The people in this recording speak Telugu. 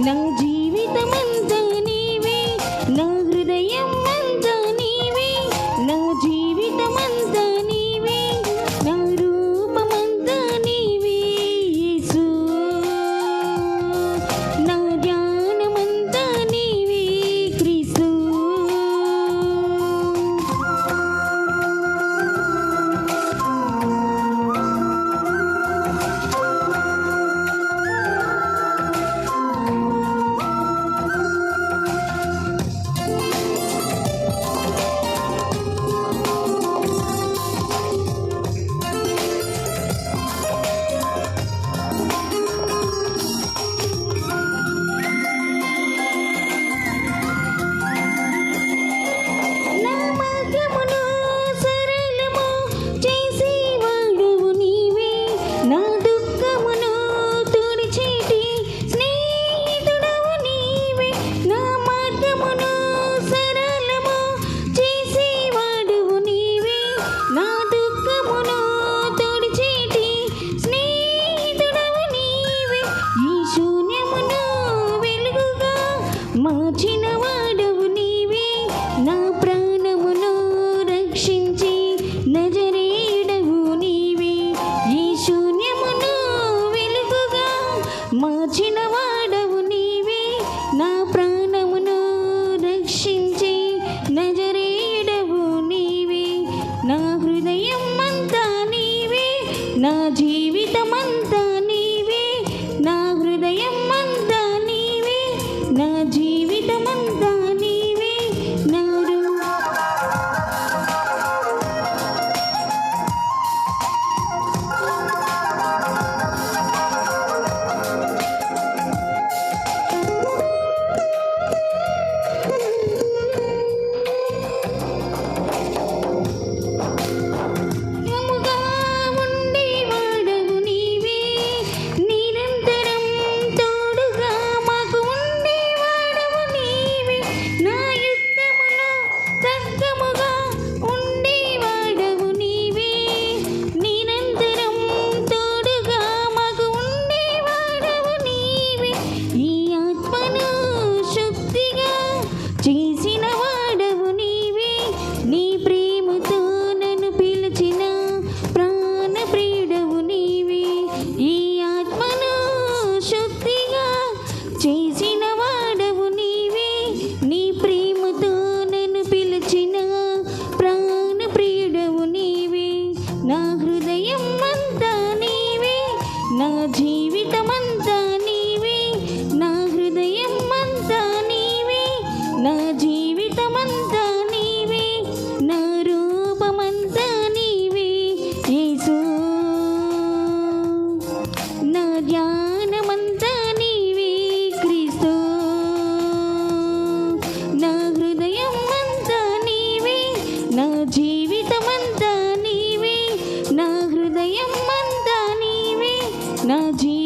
能。మార్చిన వాడవు నీవే నా ప్రాణమును రక్షించి నజరేడవు నీవే. నా హృదయం అంతా నీవే నా జీవితమంతా జీవితమంతా నీవే నా హృదయం అంతా నీవే నా జీవితమంతా నీవే నా రూపమంతా నీవే యేసు. నా ధ్యానమంతా నీవే క్రీస్తు. నా హృదయం అంతా నీవే నా జీవితమంతా నీవే నా హృదయం అంతా నీవే నా జీ